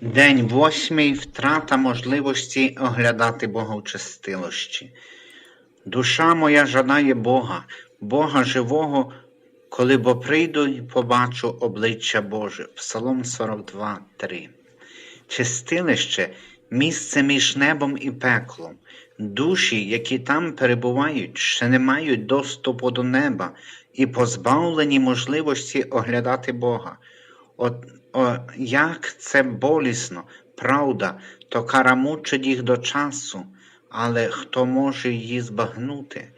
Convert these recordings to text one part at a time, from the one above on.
День восьмий втрата можливості оглядати Бога в чистилощі. Душа моя жадає Бога, Бога живого, коли бо прийду і побачу обличчя Боже. Псалом 42, 3. Чистилище місце між небом і пеклом. Душі, які там перебувають, ще не мають доступу до неба і позбавлені можливості оглядати Бога. От, о, як це болісно, правда, то кара мучить їх до часу, але хто може її збагнути?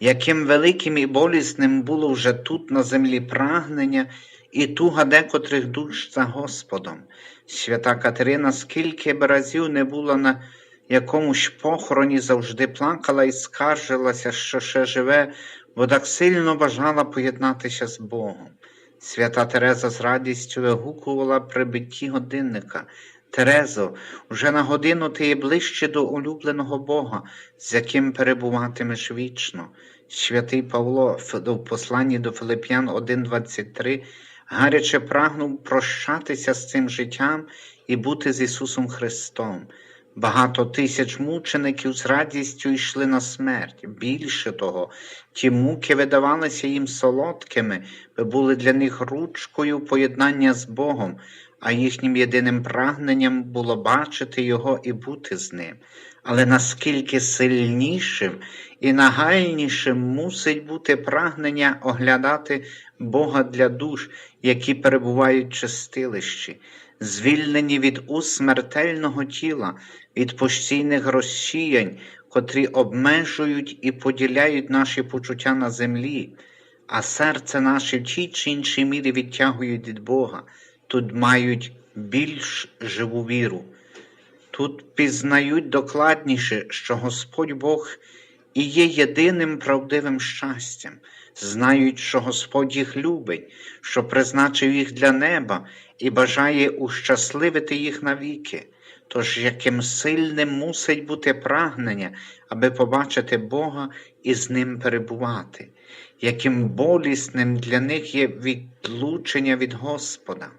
Яким великим і болісним було вже тут на землі прагнення і туга декотрих душ за Господом. Свята Катерина скільки б разів не була на якомусь похороні, завжди плакала і скаржилася, що ще живе, бо так сильно бажала поєднатися з Богом. Свята Тереза з радістю вигукувала при битті годинника. Терезо, вже на годину ти є ближче до улюбленого Бога, з яким перебуватимеш вічно. Святий Павло в посланні до Филип'ян 1,23 гаряче прагнув прощатися з цим життям і бути з Ісусом Христом. Багато тисяч мучеників з радістю йшли на смерть. Більше того, ті муки видавалися їм солодкими, бо були для них ручкою поєднання з Богом, а їхнім єдиним прагненням було бачити Його і бути з ним. Але наскільки сильнішим і нагальнішим мусить бути прагнення оглядати Бога для душ, які перебувають в чистилищі, звільнені від уст смертельного тіла, від постійних розсіянь, котрі обмежують і поділяють наші почуття на землі, а серце наше в тій чи іншій мірі відтягують від Бога, тут мають більш живу віру. Тут пізнають докладніше, що Господь Бог і є єдиним правдивим щастям, знають, що Господь їх любить, що призначив їх для неба і бажає ущасливити їх навіки. Тож яким сильним мусить бути прагнення, аби побачити Бога і з ним перебувати, яким болісним для них є відлучення від Господа.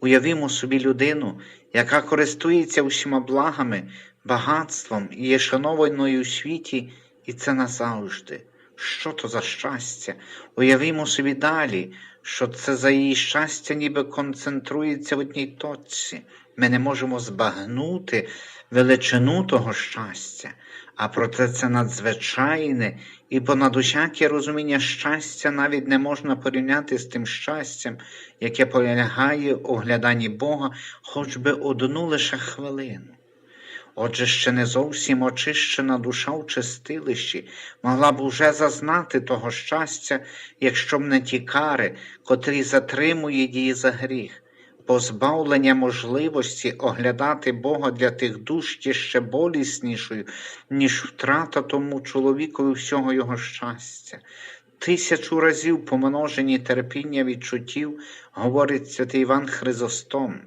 Уявімо собі людину, яка користується усіма благами, багатством і є шанованою у світі, і це назавжди. Що то за щастя? Уявімо собі далі, що це за її щастя ніби концентрується в одній точці. Ми не можемо збагнути величину того щастя, а проте це надзвичайне і понад усяке розуміння щастя навіть не можна порівняти з тим щастям, яке полягає у огляданні Бога хоч би одну лише хвилину. Отже, ще не зовсім очищена душа в чистилищі. Могла б уже зазнати того щастя, якщо б не ті кари, котрі затримують її за гріх, позбавлення можливості оглядати Бога для тих душ є ще боліснішою, ніж втрата тому чоловікові всього його щастя. Тисячу разів помножені терпіння відчуттів, говорить святий Іван Хризостом,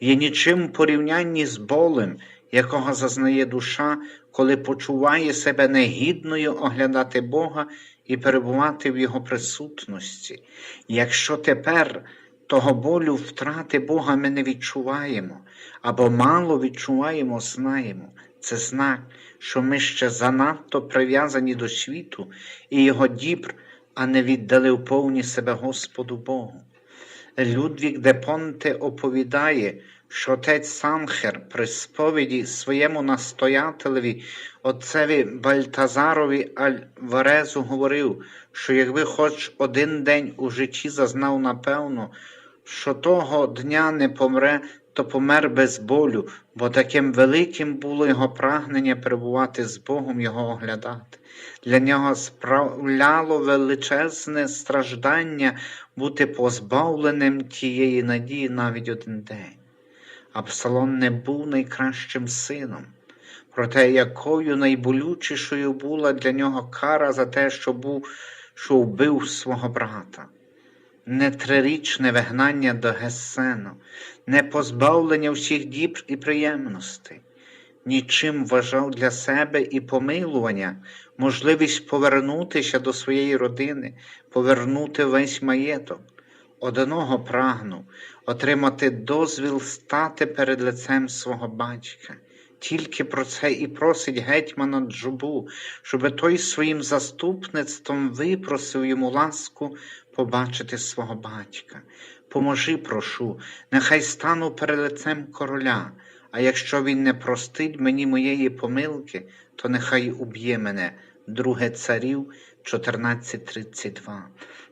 є нічим порівнянні з болем якого зазнає душа, коли почуває себе негідною оглядати Бога і перебувати в Його присутності. Якщо тепер того болю втрати Бога ми не відчуваємо або мало відчуваємо, знаємо, це знак, що ми ще занадто прив'язані до світу і його дібр, а не віддали в повні себе Господу Богу. Людвік де Понте оповідає, що отець Санхер при сповіді своєму настоятелеві, отцеві Бальтазарові Альварезу говорив, що якби хоч один день у житті зазнав напевно, що того дня не помре, то помер без болю, бо таким великим було його прагнення перебувати з Богом, його оглядати. Для нього справляло величезне страждання бути позбавленим тієї надії навіть один день. Абсалон не був найкращим сином, проте якою найболючішою була для нього кара за те, що був, що вбив свого брата, не трирічне вигнання до Гесену, не позбавлення всіх дібр і приємностей, нічим вважав для себе і помилування, можливість повернутися до своєї родини, повернути весь маєток. одного прагну отримати дозвіл стати перед лицем свого батька. Тільки про це і просить гетьмана Джубу, щоби той своїм заступництвом випросив йому ласку побачити свого батька. Поможи, прошу, нехай стану перед лицем короля, а якщо він не простить мені моєї помилки, то нехай уб'є мене. Друге царів 14.32.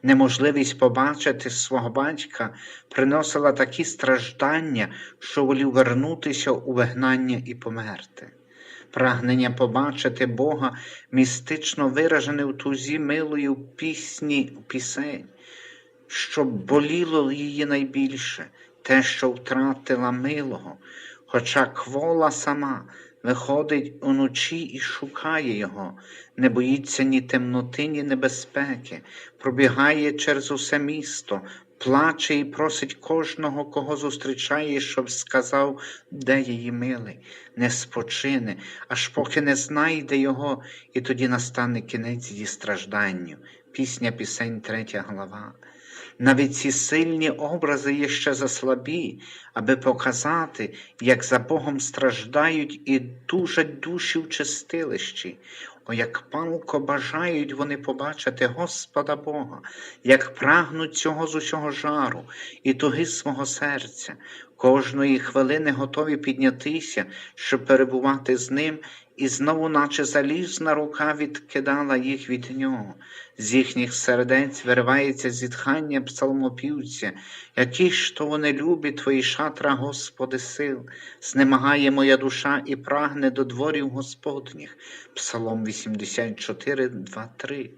Неможливість побачити свого батька приносила такі страждання, що волів вернутися у вигнання і померти. Прагнення побачити Бога містично виражене в тузі милою пісні пісень, що боліло її найбільше, те, що втратила милого, хоча квола сама виходить уночі і шукає його, не боїться ні темноти, ні небезпеки, пробігає через усе місто, плаче і просить кожного, кого зустрічає, щоб сказав, де її милий, не спочине, аж поки не знайде його, і тоді настане кінець її стражданню. Пісня пісень, третя глава. Навіть ці сильні образи є ще заслабі, аби показати, як за Богом страждають і тужать душі в чистилищі. О, як палко бажають вони побачити Господа Бога, як прагнуть цього з усього жару і туги свого серця, кожної хвилини готові піднятися, щоб перебувати з ним, і знову, наче залізна рука відкидала їх від нього. З їхніх сердець виривається зітхання псалмопівця, які ж то вони любі твої шатра, Господи, сил, знемагає моя душа і прагне до дворів Господніх. Псалом 84, 2, 3.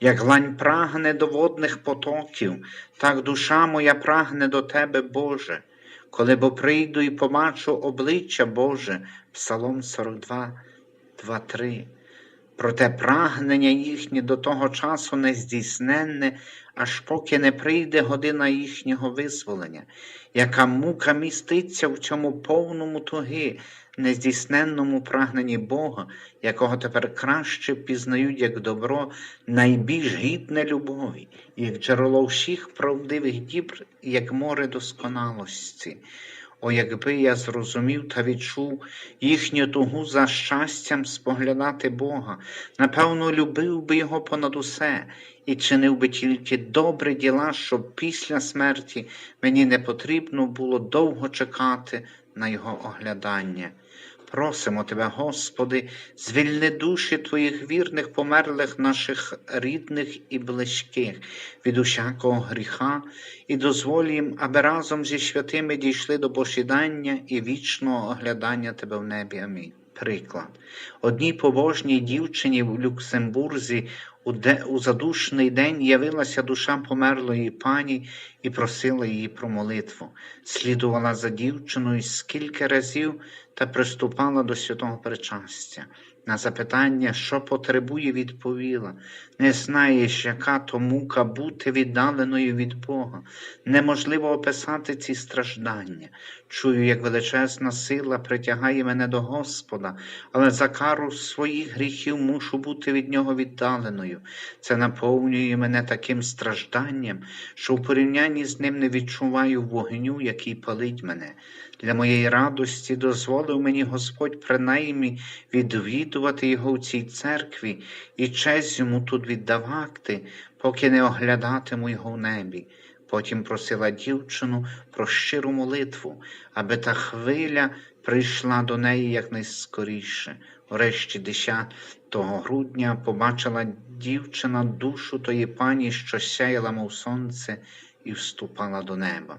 Як лань прагне до водних потоків, так душа моя прагне до Тебе, Боже. Коли бо прийду і побачу обличчя Боже, Псалом 42, 2, 3. Проте прагнення їхнє до того часу не здійсненне, аж поки не прийде година їхнього визволення, яка мука міститься в цьому повному туги, нездійсненному прагненні Бога, якого тепер краще пізнають як добро, найбільш гідне любові, як джерело всіх правдивих дібр, як море досконалості. О, якби я зрозумів та відчув їхню тугу за щастям споглядати Бога, напевно, любив би його понад усе і чинив би тільки добрі діла, щоб після смерті мені не потрібно було довго чекати на його оглядання. Просимо Тебе, Господи, звільни душі Твоїх вірних померлих наших рідних і близьких від усякого гріха і дозволь їм, аби разом зі святими дійшли до посідання і вічного оглядання Тебе в небі. Амінь. Приклад. Одній побожній дівчині в Люксембурзі у, де, у задушний день явилася душа померлої пані і просила її про молитву. Слідувала за дівчиною скільки разів та приступала до святого причастя. На запитання, що потребує, відповіла не знаєш, яка то мука бути віддаленою від Бога. Неможливо описати ці страждання. Чую, як величезна сила притягає мене до Господа, але за кару своїх гріхів мушу бути від Нього віддаленою. Це наповнює мене таким стражданням, що в порівнянні з ним не відчуваю вогню, який палить мене. Для моєї радості дозволив мені Господь принаймні відвідувати його у цій церкві і честь йому тут віддавати, поки не оглядатиму його в небі. Потім просила дівчину про щиру молитву, аби та хвиля прийшла до неї якнайскоріше. Врешті 10 грудня побачила дівчина душу тої пані, що сяяла, мов сонце, і вступала до неба.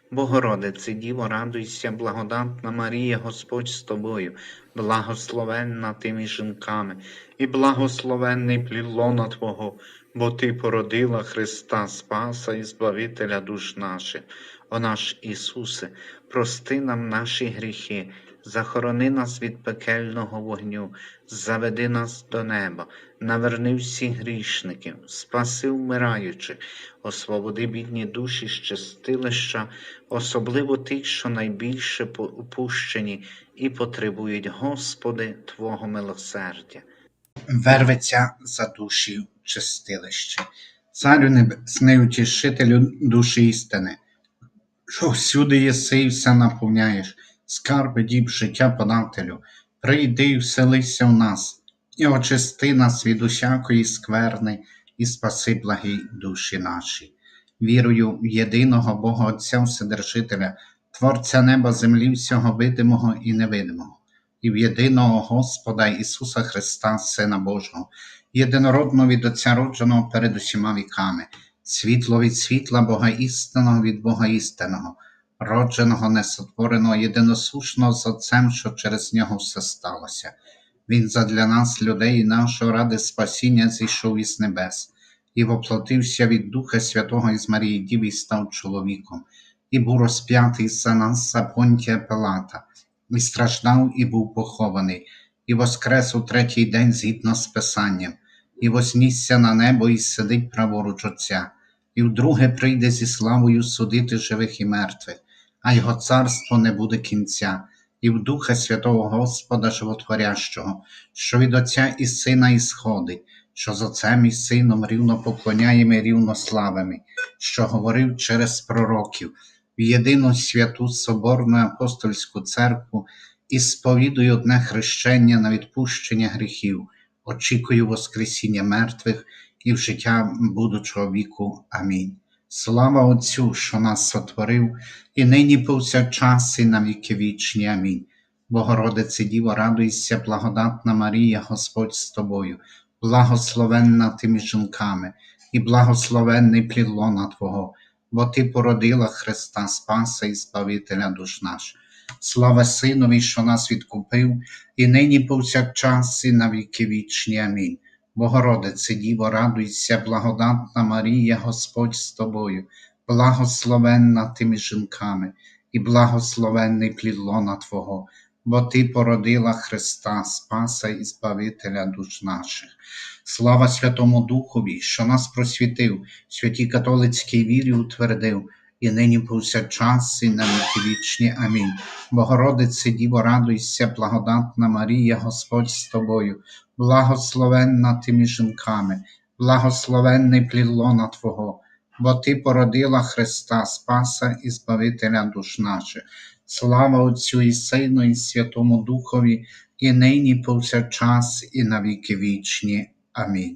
Богородице, Діво, радуйся, благодатна Марія, Господь з тобою, благословенна ти між жінками, і благословенний плід Твого, бо Ти породила Христа Спаса і Збавителя душ наших. О наш Ісусе, прости нам наші гріхи, захорони нас від пекельного вогню, заведи нас до неба, наверни всіх грішників, спаси вмираючих, освободи бідні душі з чистилища, особливо тих, що найбільше упущені і потребують, Господи, Твого милосердя. Верветься за душі чистилище. Царю небесний, утішителю душі істини, що всюди єси і все наповняєш, скарби діб життя подателю, прийди і вселися в нас, і очисти нас від усякої скверни, і спаси благі душі наші. Вірую в єдиного Бога Отця Вседержителя, Творця неба, землі, всього видимого і невидимого, і в єдиного Господа Ісуса Христа, Сина Божого, єдинородного від Отця родженого перед усіма віками, світло від світла Бога істинного від Бога істинного, родженого, несотвореного, єдиносушного з Отцем, що через нього все сталося. Він задля нас, людей, і нашого ради спасіння зійшов із небес, і воплотився від Духа Святого із Марії Діви і став чоловіком, і був розп'ятий за нас за Понтія Пилата, і страждав, і був похований, і воскрес у третій день згідно з Писанням, і вознісся на небо, і сидить праворуч Отця, і вдруге прийде зі славою судити живих і мертвих, а його царство не буде кінця, і в Духа Святого Господа Животворящого, що від Отця і Сина ісходить, що з Отцем і Сином рівно поклоняємо і що говорив через пророків, в єдину святу Соборну апостольську церкву і сповідую одне хрещення на відпущення гріхів, очікую Воскресіння мертвих і в життя будучого віку. Амінь. Слава Отцю, що нас сотворив, і нині повсякчас, і на віки вічні. Амінь. Богородице Діво, радуйся, благодатна Марія, Господь з тобою, благословенна ти між жінками, і благословенний плід лона Твого, бо Ти породила Христа Спаса і Збавителя душ наш. Слава Синові, що нас відкупив, і нині повсякчас, і на віки вічні. Амінь. Богородице Діво, радуйся, благодатна Марія, Господь з тобою, благословенна ти між жінками, і благословенний плід лона Твого, бо Ти породила Христа, Спаса і Збавителя душ наших. Слава Святому Духові, що нас просвітив, святій католицькій вірі утвердив, і нині повсякчас, і на віки вічні. Амінь. Богородице Діво, радуйся, благодатна Марія, Господь з тобою, благословенна ти між жінками, благословенний плід Твого, бо Ти породила Христа, Спаса і Збавителя душ наших. Слава Отцю і Сину, і Святому Духові, і нині повсякчас, і на віки вічні. Амінь.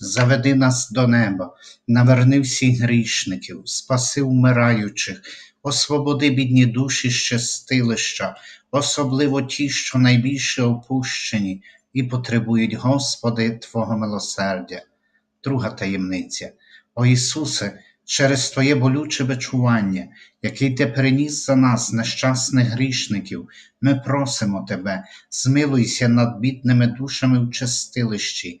заведи нас до неба, наверни всіх грішників, спаси вмираючих, освободи бідні душі з чистилища, особливо ті, що найбільше опущені і потребують, Господи, Твого милосердя. Друга таємниця. О Ісусе, через Твоє болюче бичування, який Ти приніс за нас, нещасних грішників, ми просимо Тебе, змилуйся над бідними душами в чистилищі,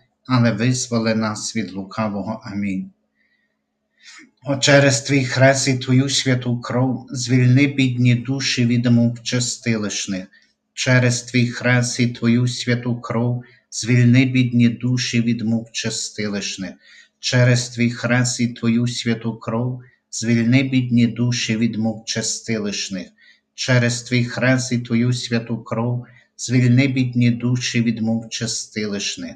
але визволи нас від лукавого. Амінь. О, через твій хрест і твою святу кров звільни бідні душі від мук чистилищних, через твій хрест і твою святу кров звільни бідні душі від мук чистилищних, через твій хрест і твою святу кров звільни бідні душі від мук чистилищних, через твій хрест і твою святу кров звільни бідні душі від мук чистилищних,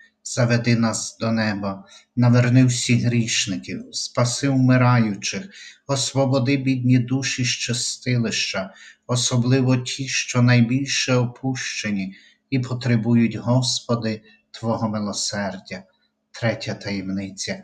заведи нас до неба, наверни всіх грішників, спаси вмираючих, освободи бідні душі з чистилища, особливо ті, що найбільше опущені і потребують, Господи, Твого милосердя. Третя таємниця.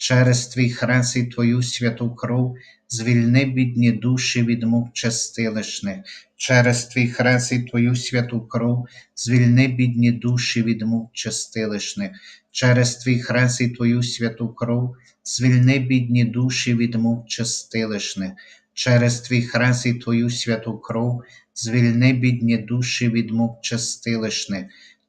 через твій хрест і твою святу кров звільни бідні душі від мук чистилищних, через твій хрест і твою святу кров звільни бідні душі від мук чистилищних, через твій хрест і твою святу кров звільни бідні душі від мук чистилищних, через твій хрест і твою святу кров звільни бідні душі від мук чистилищних,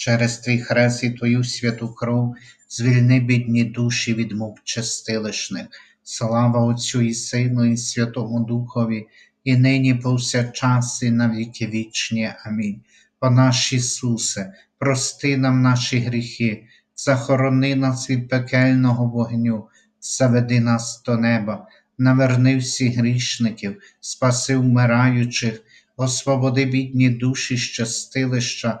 через твій хрест і твою святу кров звільни бідні душі від мук чистилищних. Слава Отцю і Сину, і Святому Духові, і нині повсякчас, і на віки вічні. Амінь. О наш Ісусе, прости нам наші гріхи, захорони нас від пекельного вогню, заведи нас до неба, наверни всіх грішників, спаси вмираючих, освободи бідні душі з чистилища,